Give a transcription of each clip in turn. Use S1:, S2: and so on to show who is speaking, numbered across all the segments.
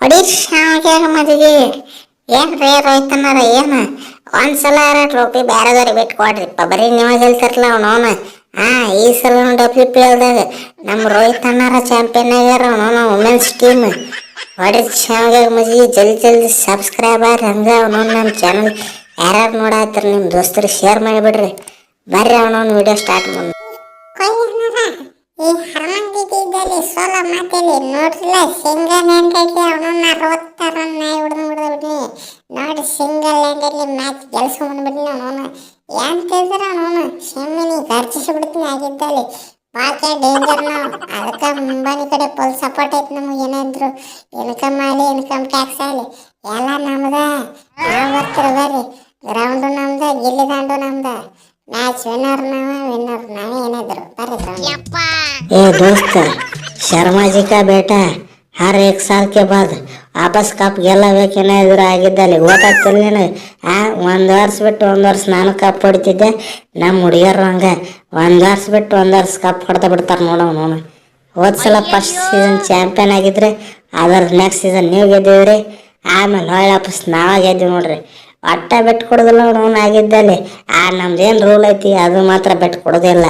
S1: ಹೊಡೀರ್ ಶಾವಿಗೆ ಮದಿಗೆ ಏನ್ ರೇ ರೈತನಾರ ಏನು? ಒಂದ್ಸಲ ಟ್ರೋಫಿ ಬೇರೆದವ್ರಿಗೆ ಬಿಟ್ಟು ಕೊಡ್ರಿಪ್ಪ ಬರೀ ನೀವಾಗ ಹೇಳ್ತಾರಲ್ಲ ಅವನವನ ಹಾ, ಈ ಸಲ ಡಬ್ಲ್ಯೂ ಪಿ ಎಲ್ದಾಗ ನಮ್ಮ ರೋಹಿತ್ ಅಣ್ಣಾರ ಚಾಂಪಿಯನ್ ಆಗ್ಯಾರ ಅವನವನ ವುಮೆನ್ಸ್ ಟೀಮ್ ಹೊಡಿರ್ ಶಾವಿಗೆ ಮದುವೆ ಜಲ್ದಿ ಜಲ್ದಿ ಸಬ್ಸ್ಕ್ರೈಬ್ ಆಗ್ರಿ ಹಂಗ ಅವನವನ್ ನಮ್ಮ ಚಾನಲ್ ಯಾರ್ಯಾರು ನೋಡಾತ್ರಿ ನಿಮ್ಮ ದೋಸ್ತರಿಗೆ ಶೇರ್ ಮಾಡಿಬಿಡ್ರಿ ಬರ್ರಿ ಅವನವನ್ ವಿಡಿಯೋ ಸ್ಟಾರ್ಟ್ ಮಾಡಿ ಈ ಹರಮಂದಿದ್ದಲ್ಲಿ ಸೋಲ ಮಾತೇಳಿ ನೋಡ್ರಲ್ಲ, ಸಿಂಗಲ್ ಹ್ಯಾಂಡೆಡ್ಲಿ ಅವನನ್ನ ಅರವತ್ತಾರ ನಾಯಿ ಹೊಡೆದು ಬಿಡ್ಬಿಡ್ನಿ ನೋಡಿ, ಸಿಂಗಲ್ ಹ್ಯಾಂಡೆಡ್ಲಿ ಮ್ಯಾಚ್ ಗೆಲ್ಸ್ಕೊಂಡ್ಬಿಡ್ನಿ ಅವನವನು ಎಂತಿದ್ರೆ ಅವನು ಶೆಮ್ಮಿನಿ ಗರ್ಜಿಸ್ಬಿಡ್ತೀನಿ ಆಗಿದ್ದಲ್ಲಿ ಬಾಕೆ ಡೇಂಜರ್ ನಾವು. ಅದಕ್ಕೆ ಮುಂಬಾನಿ ಕಡೆ ಫುಲ್ ಸಪೋರ್ಟ್ ಐತೆ ನಮಗೆ ಏನಾದ್ರು. ಇನ್ಕಮ್ ಆಗಲಿ ಇನ್ಕಮ್ ಟ್ಯಾಕ್ಸ್ ಆಗಲಿ ಎಲ್ಲ ನಮ್ದ. ನಾವು ಬರ್ತೀರ ಬರ್ರಿ. ಗ್ರೌಂಡು ನಮ್ದ, ಗಿಲ್ಲಿ ದಾಂಡು ನಮ್ದ. ಮ್ಯಾಚ್ ವಿನ್ನರ್ ನಾವ ವಿನ್ನರ್ ನಾವೇ ಏನಾದ್ರು. ಬರ್ರಿ ground. ಗೆ.
S2: ए दोस्त शर्मा जी का बेटा हर एक साल के बाद ವಾಪಸ್ ಕಪ್ ಗೆಲ್ಲಬೇಕೇನಾದ್ರು ಆಗಿದ್ದಲ್ಲಿ ಗೊತ್ತಾಗ್ತಿಲ್ಲ ಆ ಒಂದು ವರ್ಷ ಬಿಟ್ಟು ಒಂದು ವರ್ಷ ನಾನು ಕಪ್ ಹೊಡಿತಿದ್ದೆ ನಮ್ಮ ಹುಡುಗಿಯರು ಹಂಗೆ ಒಂದು ವರ್ಷ ಬಿಟ್ಟು ಒಂದು ವರ್ಷ ಕಪ್ ಹೊಡ್ತಾ ಬಿಡ್ತಾರೆ ನೋಡವ್ ನೋಡು ಹೋದ ಸಲ ಫಸ್ಟ್ ಸೀಸನ್ ಚಾಂಪಿಯನ್ ಆಗಿದ್ರೆ ಅದ್ರ ನೆಕ್ಸ್ಟ್ ಸೀಸನ್ ನೀವು ಗೆದ್ದಿದ್ರಿ ಆಮೇಲೆ ಹೊಳ್ಳಿ ವಾಪಸ್ ನಾವ ಗೆದ್ದೀವಿ ನೋಡ್ರಿ ಒಟ್ಟ ಬೆಟ್ಟು ಕೊಡೋದಿಲ್ಲ ನೋವು ಆಗಿದ್ದಲ್ಲಿ ಆ ನಮ್ದೇನು ರೂಲ್ ಐತಿ ಅದು ಮಾತ್ರ ಬೆಟ್ಟು ಕೊಡೋದಿಲ್ಲ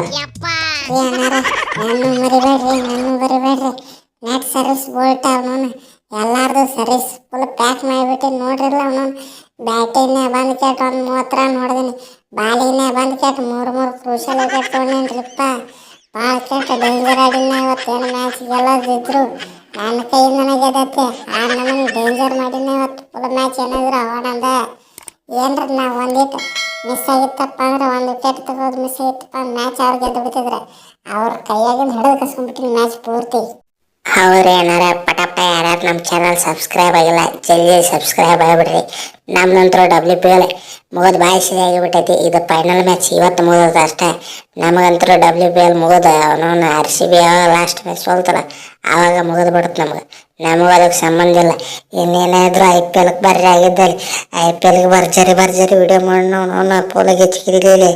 S1: ಏ ಅನ್ನಾರ ನನ್ನ ಮರಿಬೇಡ್ರಿ ನನ್ನ ಬರಿಬೇಡ್ರಿ ನೆಟ್ ಸರ್ವಿಸ್ ಬೋಲ್ಟ್ ಅವನು ಎಲ್ಲಾರ್ದು ಸರ್ವಿಸ್ ಫುಲ್ ಪ್ಯಾಕ್ ಮಾಡಿಬಿಟ್ಟು ನೋಡ್ರಿಲ್ಲ ಅವನು ಬ್ಯಾಟಿನ ಬಂದು ಕೇಟ್ ಒಂದು ಮೂವತ್ತರ ನೋಡಿದೀನಿ. ಬಾಲಿನ ಬಂದ್ ಕೆಟ್ ಮೂರು ಮೂರು ಕ್ರೂಷಲ್ ವಿಕೆಟ್ ತೊಗೊಂಡೇನ್ರಿಪ್ಪ. ಭಾಳ ಕೆಟ್ಟ ಡೇಂಜರ್ ಆಡಿನ ಇವತ್ತೇನು ಮ್ಯಾಚ್ ಗೆಲ್ಲೋದಿದ್ರು ನನ್ನ ಕೈಯಿಂದನೇ ಗೆದ್ದತ್ತೆ ಆ ನಮಗೆ ಡೇಂಜರ್ ಮಾಡಿನ ಇವತ್ತು ಫುಲ್ ಮ್ಯಾಚ್ ಏನಾದ್ರು ಅವನಂದ ಏನ್ರ ನಾವು ಒಂದಿಟ್ಟು ಮಿಸ್ ಆಗಿತ್ತಪ್ಪ ಅಂದ್ರೆ ಒಂದು ವಿಕೆಟ್ ತಗೋದು ಮಿಸ್ ಆಗಿತ್ತಪ್ಪ ಮ್ಯಾಚ್ ಅವ್ರು ಗೆದ್ದು ಬಿಟ್ಟಿದ್ರೆ ಅವ್ರ ಕೈಯಾಗಿಂದ ಹಿಡಿದು ಕಸ್ಕೊಂಡ್ಬಿಟ್ಟಿನಿ ಮ್ಯಾಚ್ ಪೂರ್ತಿ.
S2: ಅವ್ರು ಏನಾರ ಪಟಪ್ಪ ಯಾರ್ಯಾರು ನಮ್ಮ ಚಾನಲ್ ಸಬ್ಸ್ಕ್ರೈಬ್ ಆಗಿಲ್ಲ, ಜಲ್ದಿ ಸಬ್ಸ್ಕ್ರೈಬ್ ಆಗಿಬಿಡ್ರಿ. ನಮ್ದಂತರ ಡಬ್ಲ್ಯೂ ಪಿ ಎಲ್ ಮುಗೋದು ಭಾಳ ಆಗಿಬಿಟ್ಟೈತಿ. ಇದು ಫೈನಲ್ ಮ್ಯಾಚ್ ಇವತ್ತು ಮುಗೋದು ಅಷ್ಟೇ. ನಮಗಂತರೂ ಡಬ್ಲ್ಯೂ ಪಿ ಎಲ್ ಮುಗೋದು ಅವನವನು ಆರ್ ಸಿ ಬಿ ಯಾವಾಗ ಲಾಸ್ಟ್ ಮ್ಯಾಚ್ ಸೋಲ್ತಾರ ಆವಾಗ ಮುಗಿದು ಬಿಡುತ್ತೆ ನಮಗೆ. ನಮಗೆ ಅದಕ್ಕೆ ಸಂಬಂಧ ಇಲ್ಲ. ಇನ್ನೇನಾದರೂ ಐ ಪಿ ಎಲ್ಗೆ ಬರ್ರಿ ಆಗಿದ್ದಲ್ಲಿ. ಐ ಪಿ ಎಲ್ಗೆ ಭರ್ಜರಿ ಭರ್ಜರಿ ವಿಡಿಯೋ ಮಾಡಿ ನಾವು ಪೋಲಿಗೆ ಚಿಕ್ಕಿಲಿ ಜಲ್ದಿ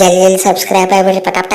S2: ಜಲ್ದಿ ಸಬ್ಸ್ಕ್ರೈಬ್ ಆಗಿಬಿಡ್ರಿ ಪಟಾಪಟ!